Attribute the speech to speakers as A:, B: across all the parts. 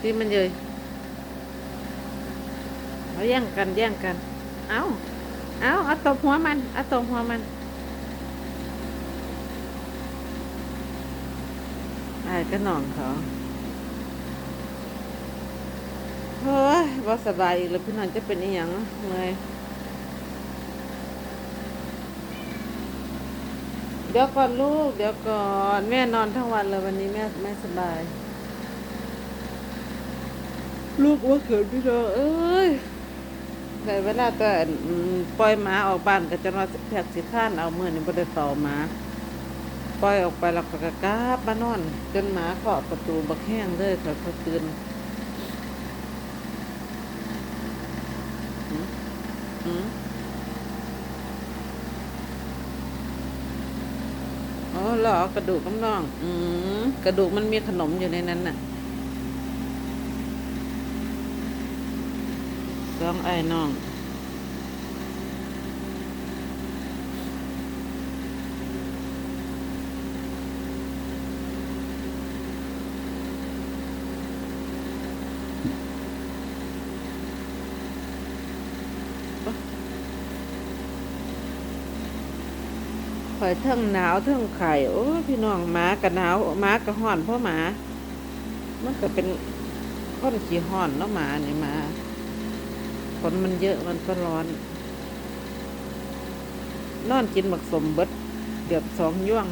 A: ที่มันเลยเอาแย่งกันแย่งกัน เอาเอาเอาตบหัวมันเอาตบหัวมันไอ้ก็นองเขาเฮ้ยว่สบายอีกแล้วพี่นองจะเป็นอีหยังเมื่อยเดี๋ยวก่อนลูก เดี๋ยวก่อน แม่นอนทั้งวันเลยวันนี้แม่ไม่สบาย ลูกว่าเขินพี่น้องเอ้ยในเวลาแต่ปล่อยหมาออกบ้านก็จะมาแผกสิข้านเอามือนี่บ่ได้ต่อหมาปล่อยออกไปแล้วก็กะกาบมานอน จนหมาเคาะประตูบักแห้งเลยเขาเขาตื่นอ๋อหรอกระดูกน้ำน่อง อืมกระดูกมันมีขนมอยู่ในนั้นน่ะ สองไอ้น้องข่อยเทั้งหนาวเทั้งไข่โอ้พี่น้องหมากับหนาวหมากับห่อนเพราะหมา มันก็เป็นคนขี้ห่อนเนาะหมานี่หมา ฝนมันเยอะมันก็ร้อน นอนกินหมักสมเบิดเกือบสองย่วง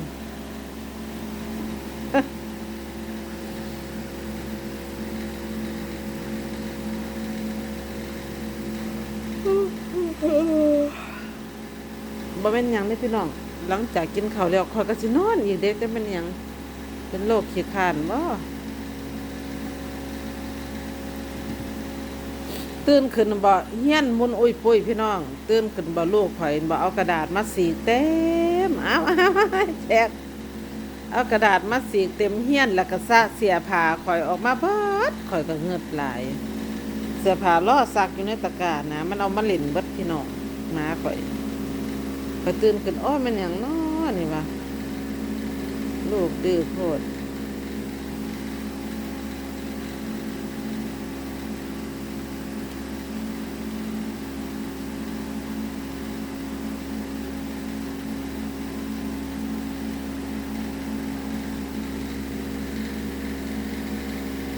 A: บ่เป็นยังเลยพี่น้อง หลังจากกินข้าวแล้วข่อยก็สินอนอีกเด็กแต่เป็นยัง เป็นโรคขี้คานบ่ ตื่นขึ้นบ่เฮียนมุนอุ้ยปุ้ยพี่น้อง ตื่นขึ้นบ่ลูกข่อยบ่เอากระดาษมาสีเต็มเอาวอ้าแจกเอากระดาษมาสีเต็มเฮียนแล้วก็ซะเสียผ้าข่อยออกมาเบิดข่อยก็เงือดหลาย เสื้อผ้าล่อซักอยู่ในตะกร้านะ มันเอามาเล่นเบิดพี่น้องมาข่อยก็ตื่นขึ้นอ้อมันอย่างน้อนี่วะลูกดื้อโพด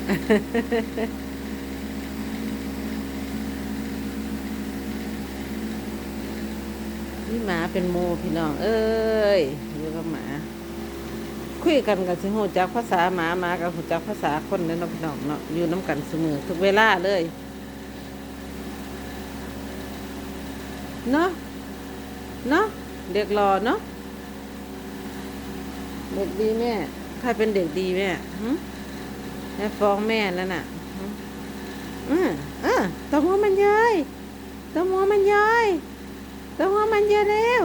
A: นี่หมาเป็นโมพี่น้อง เอ้ยอยู่กับหมา คุยกันกับสิหูจักภาษาหมาหมากับหูจักภาษาคนเนาะพี่น้องเนาะอยู่น้ำกันเสมอทุกเวลาเลยเนาะเนาะเด็กรอเนาะเด็กดีแม่ใครเป็นเด็กดีแม่ แล้วฟ้องแม่แล้วน่ะอืออือตัวหัวมันเย้ยตัวหัวมันเย้ยตัวหัวมันเยอะแล้ว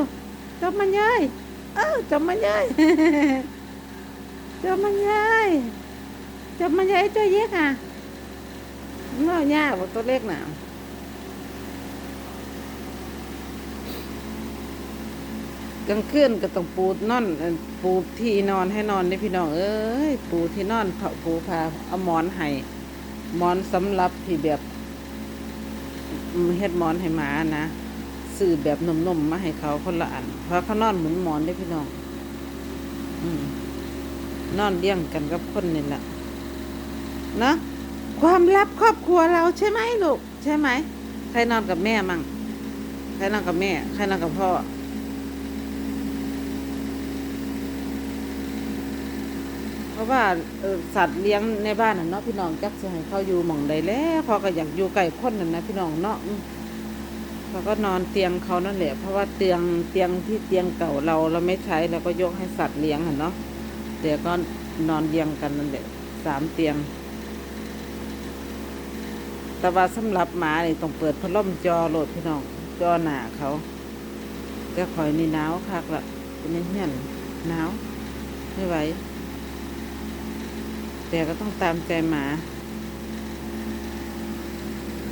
A: ตัวมันเย้ยเออตัวมันเย้ยตัวมันเย้ยตัวมันเย้ยตัวเย็กอะเนาะยากกตัวเล็กน่ะ กลางคืนก็ต้องปูนอนปูที่นอนให้นอนนี่พี่น้องเอ้ยปูที่นอนเผาปูพาเอาหมอนให้หมอนสำหรับที่แบบเฮ็ดหมอนให้หมานะซื้อแบบนุ่มๆมาให้เขาคนละอัน เพราะเขานอนหมุนหมอนได้พี่น้องอนอนเลี้ยงกันกับคนนี่แหละนะความลับครอบครัวเราใช่ไหมลูกใช่ไหมใครนอนกับแม่มั่งใครนอนกับแม่ ใครนอนกับพ่อ เพ ราะว่าเออสัตว์เลี้ยงในบ้านน่ะเนาะพี่น้องจักจะให้เขาอยู่หม่องใดแล้วเขาก็อยากอยู่ใกล้คนนั่นนะพี่น้องเนาะเขาก็นอนเตียงเขานั่นแหละ เพราะว่าเตียงเตียงที่เตียงเก่าเราเราไม่ใช้เราก็ยกให้สัตว์เลี้ยงอะเนาะเดี๋ยวก็นอนเรียงกันนั่นแหละสามเตียง แต่ว่าสำหรับหมาเนี่ต้องเปิดพัดลมจอโหลดพี่น้องจอหนาเขาจะคอยนี่หนาวคักละเป็นเหี้ยนหนาวไม่ไหว แต่ก็ต้องตามใจหมา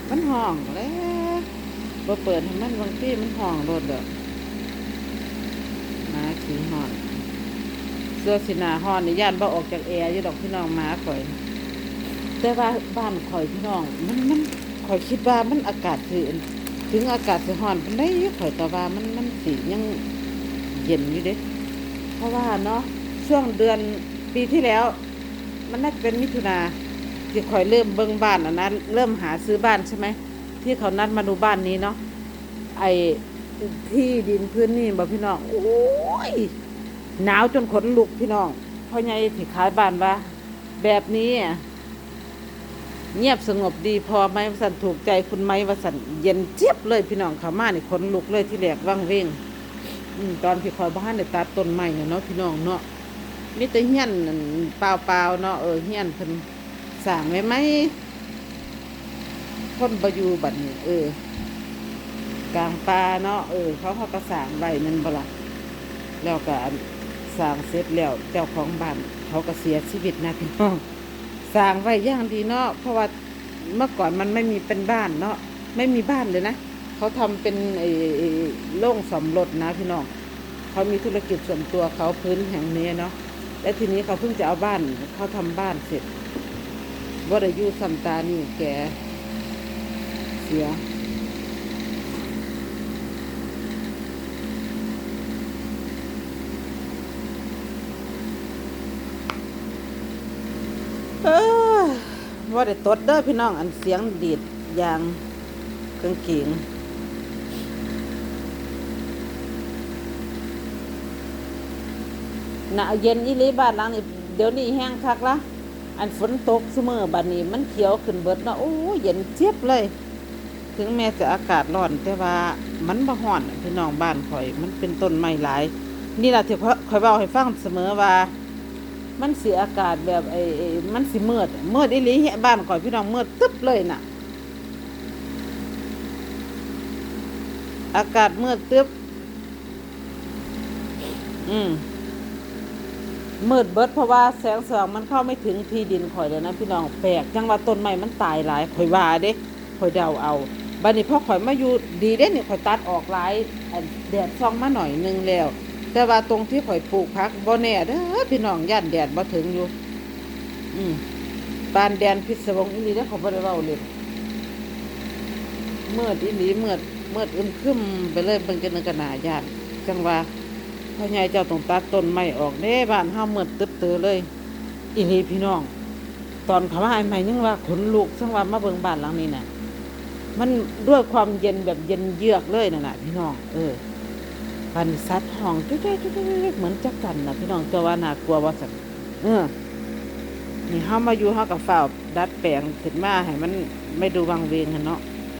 A: มันห้องแล้วบ่เปิดให้มันบางที่มันห้องโลดเด้อหมาขี้ห้องเสื้อสิหนาฮอนนี่ย่านบ่ออกจากแอร์อยู่ดอกพี่น้องหมาข่อย แต่ว่าบ้านข่อยพี่น้อง มันมันข่อยคิดว่ามันอากาศคือถึงอากาศสิร้อนปานใดข่อยแต่ว่ามันมันสิยังเย็นอยู่เด้เพราะว่าเนาะช่วงเดือนปีที่แล้ว มันน่าจะเป็นมิถุนาที่ข่อยเริ่มเบิ่งบ้านอะนะเริ่มหาซื้อบ้านใช่ไหมที่เขานัดมาดูบ้านนี้เนาะไอ้ที่ดินพื้นนี่บ่พี่น้องโอ้ยหนาวจนขนลุกพี่น้องพ่อใหญ่ที่ขายบ้านว่าแบบนี้เงียบสงบดีพอไหมวสันถูกใจคุณไหมวสันเย็นเจี๊ยบเลยพี่น้องขามานี่ขนลุกเลยที่แหลกว่างเว้งตอนที่คอยบ้านในตัดต้นไม้เนี่ยเนาะพี่น้องเนาะ มีแต่เฮี้ยนนั่นเปล่าเนาะเออเฮี้ยนเพิ่นสร้างไว้ไหมคนบอยู่บัดนี้เออ กลางป่าเนาะเออ เขาเขาก็สร้างไว้นั่นบ่ล่ะแล้วก็สร้างเสร็จแล้วเจ้าของบ้านเขาก็เสียชีวิตนะพี่น้องสร้างไว้อย่างดีเนาะเพราะว่าเมื่อก่อนมันไม่มีเป็นบ้านเนาะไม่มีบ้านเลยนะเขาทำเป็นไอ้ไอ้โล่งสำรถนะพี่น้องเขามีธุรกิจส่วนตัวเขาพื้นแห่งนี้เนาะ และทีนี้เขาเพิ่งจะเอาบ้าน เขาทำบ้านเสร็จวรยุสัมตานี่แกเสีย เออว่าได้ตดเด้อพี่น้องอันเสียงดีดยางกางเกง หนาเย็นอีหลีบ้านหลังนี่เดี๋ยวนี้แห้งคักละอันฝนตกเสมอบัดนี้มันเขียวขึ้นเบิดเนาะโอ้ยเย็นเจี๊ยบเลย ถึงแม้จะอากาศร้อนแต่ว่ามันบ่ฮ้อนพี่น้องบ้านข่อย มันเป็นต้นไม้หลาย นี่ล่ะที่ข่อยเว้าให้ฟังเสมอว่า มันเสียอากาศแบบไอ้มันสิมืดมืดอีหลีเหี้บ้านข่อยพี่น้องมืดตึ๊บเลยน่ะ อากาศมืดตึ๊บอืม มืดเบิดเพราะว่าแสงสว่างมันเข้าไม่ถึงที่ดินข่อยเลยนะพี่น้องแปลกจังว่าต้นไม้มันตายหลายข่อยว่าเด้ข่อยเดาเอาบัดนี้พอข่อยมาอยู่ดีเด้เนี่ยข่อยตัดออกหลายแดดส่องมาหน่อยหนึงแล้ว แต่ว่าตรงที่ข่อยปลูกพักบ่แน่เด้อพี่น้องย่านแดดบ่ถึงอยู่ อืมปานแดนพิศวงอีหลีได้อเขาบ่ได้เว้าเลยเมื่ออีหลีเมื่อเมื่ออึมครึมไปเลยเบิ่งกันกันหนาย่านจังว่า พ่อใหญ่เจ้าต้องตัดต้นไม้ออกเด้บ้านเฮามือดตึบเตือเลย อีหลีพี่น้อง ตอนเขามาใหม่ยังว่าขนลุกจังว่ามาเบิ่งบ้านหลังนี้น่ะ มันด้วยความเย็นแบบเย็นเยือกเลยน่ะนะพี่น้อง เออพันซัดห้องจุ๊ยๆๆๆเหมือนจักกันนะพี่น้องตัวว่าน่ากลัวว่าสันเออนี่เฮามาอยู่เฮากับฝ้าวดัดแปลงขึ้นมาให้มันไม่ดูวังเวงกันเนาะ